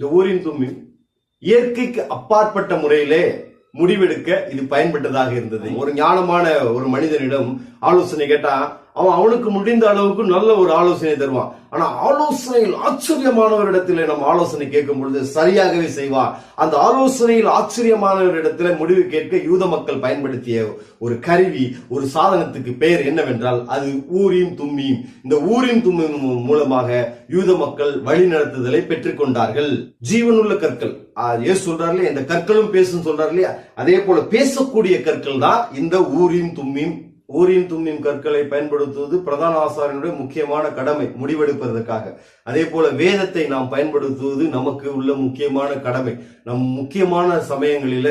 இந்த ஊரின் தும்மி இயற்கைக்கு அப்பாற்பட்ட முறையிலே முடிவெடுக்க இது பயன்பட்டதாக இருந்தது. ஒரு ஞானமான ஒரு மனிதனிடம் ஆலோசனை கேட்டா அவன் அவனுக்கு முடிந்த அளவுக்கு நல்ல ஒரு ஆலோசனை தருவான். ஆனா ஆலோசனையில் ஆச்சரியமானவரிடத்தில் நம்ம ஆலோசனை கேட்கும் பொழுது சரியாகவே செய்வான். அந்த ஆலோசனையில் ஆச்சரியமானவரிடத்தில் முடிவு கேட்க யூத மக்கள் பயன்படுத்திய ஒரு கருவி ஒரு சாதனத்துக்கு பெயர் என்னவென்றால் அது ஊரின் தும்மியும் இந்த ஊரின் தும்மியும் மூலமாக யூத மக்கள் வழிநடத்துதலை பெற்றுக்கொண்டார்கள் ஜீவனுள்ள கற்கள். ஆ, சொல்றாரு இல்லையா இந்த கற்களும் பேசும் சொல்றாரு இல்லையா அதே போல பேசக்கூடிய கற்கள் தான் இந்த ஊரின் தும்மியும் ஊரின் தும்மின் கற்களை பயன்படுத்துவது பிரதான ஆசாரியனுடைய முக்கியமான கடமை முடிவெடுப்பதற்காக. அதே போல வேதத்தை நாம் பயன்படுத்துவது நமக்கு உள்ள முக்கியமான கடமை. நம் முக்கியமான சமயங்களில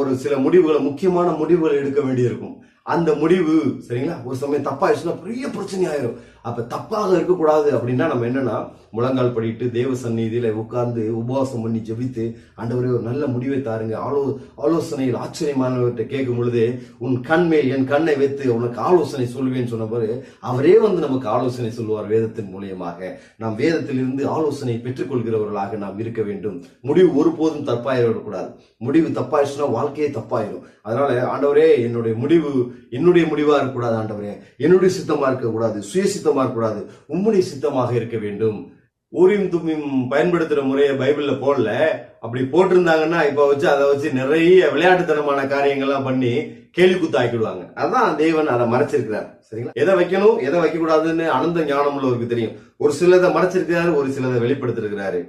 ஒரு சில முடிவுகளை முக்கியமான முடிவுகள் எடுக்க வேண்டியிருக்கும். அந்த முடிவு சரிங்களா? ஒரு சமயம் தப்பாயிடுச்சுன்னா பெரிய பிரச்சனை ஆயிரும். அப்ப தப்பாக இருக்கக்கூடாது அப்படின்னா நம்ம என்னன்னா முழங்கால் படிட்டு தேவ சந்நிதியில உட்கார்ந்து உபவாசம் பண்ணி ஜெபித்து ஆண்டவரே ஒரு நல்ல முடிவை தாருங்க. ஆலோ ஆலோசனையில் ஆச்சரியமானவர்கிட்ட கேட்கும் பொழுது உன் கண்மேல் என் கண்ணை வைத்து உனக்கு ஆலோசனை சொல்லுவேன்னு சொன்ன பிறகு அவரே வந்து நமக்கு ஆலோசனை சொல்லுவார் வேதத்தின் மூலியமாக. நாம் வேதத்திலிருந்து ஆலோசனை பெற்றுக்கொள்கிறவர்களாக நாம் இருக்க வேண்டும். முடிவு ஒருபோதும் தப்பாயிடக்கூடாது. முடிவு தப்பாயிடுச்சுன்னா வாழ்க்கையே தப்பாயிடும் அதனால ஆண்டவரே என்னுடைய முடிவு என்னுடைய முடிவா இருக்கக்கூடாது ஆண்டவரே. என்னுடைய சித்தமா இருக்கக்கூடாது சுய சித்தமா இருக்கக்கூடாது. உம்முடைய சித்தமாக இருக்க வேண்டும். ஊரியும் தும்மியும் பயன்படுத்துற முறையை பைபிள்ல போடல. அப்படி போட்டிருந்தாங்கன்னா இப்போ வச்சு அதை வச்சு நிறைய விளையாட்டுத்தனமான காரியங்கள்லாம் பண்ணி கேலி குத்தாக்கிடுவாங்க அதான் தேவன் அதை மறைச்சிருக்கிறார். சரிங்களா? எதை வைக்கணும் எதை வைக்கக்கூடாதுன்னு அனந்த ஞானம் உள்ளவருக்கு தெரியும். ஒரு சிலதை மறைச்சிருக்கிறாரு ஒரு சிலதை வெளிப்படுத்திருக்கிறாரு.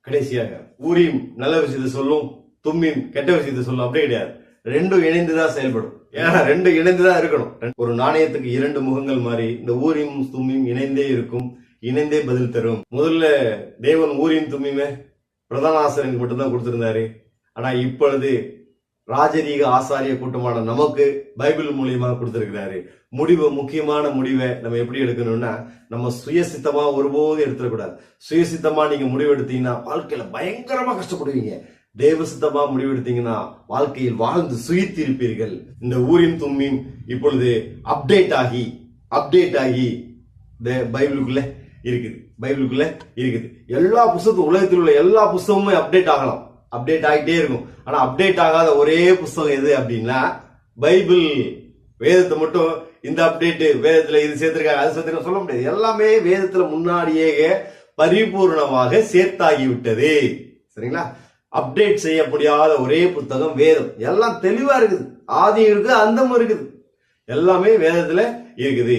கடைசியாக ஊரியும் நல்ல விஷயத்தை சொல்லும் தும்மியும் கெட்ட விஷயத்தை சொல்லும் அப்படியே கிடையாது. ரெண்டும் இணைந்துதான் செயல்படும். ஏன்னா ரெண்டு இணைந்துதான் இருக்கணும். ஒரு நாணயத்துக்கு இரண்டு முகங்கள் மாதிரி இந்த ஊரியும் தும்மியும் இணைந்தே இருக்கும் இணைந்தே பதில் தரும். முதல்ல தேவன் ஊரின் தும்மியுமே பிரதான ஆசிரியருக்கு மட்டும்தான் கொடுத்திருந்தாரு. ஆனா இப்பொழுது ராஜரீக ஆசாரிய கூட்டமான நமக்கு பைபிள் மூலியமாக கொடுத்திருக்கிறாரு. முடிவு முக்கியமான முடிவை நம்ம எப்படி எடுக்கணும்னா நம்ம சுயசித்தமா ஒருபோதும் எடுத்துடக்கூடாது. சுயசித்தமா நீங்க முடிவு எடுத்தீங்கன்னா வாழ்க்கையில பயங்கரமா கஷ்டப்படுவீங்க. தேவசித்தமா முடிவெடுத்தீங்கன்னா வாழ்க்கையில் வாழ்ந்து சுயித்திருப்பீர்கள். இந்த ஊரின் தும்மியும் இப்பொழுது அப்டேட் ஆகி அப்டேட் ஆகி இந்த பைபிளுக்குள்ள இருக்குது. பைபிளுக்குள்ள இருக்குது. எல்லா புஸ்தகத்தும் உலகத்தில் உள்ள எல்லா புஸ்தகமுமே அப்டேட் ஆகலாம். அப்டேட் ஆகிட்டே இருக்கும். ஆனா அப்டேட் ஆகாத ஒரே புஸ்தகம் எது அப்படின்னா பைபிள். வேதத்தை மட்டும் இந்த அப்டேட் வேதத்துல இது சேர்த்திருக்காங்க அது சேர்த்து சொல்ல முடியாது. எல்லாமே வேதத்துல முன்னாடியே பரிபூர்ணமாக சேர்த்தாகி விட்டது சரிங்களா? அப்டேட் செய்ய முடியாத ஒரே புத்தகம் வேதம். எல்லாம் தெளிவா இருக்குது. ஆதி இருக்குது அந்தமும் இருக்குது. எல்லாமே வேதத்துல இருக்குது.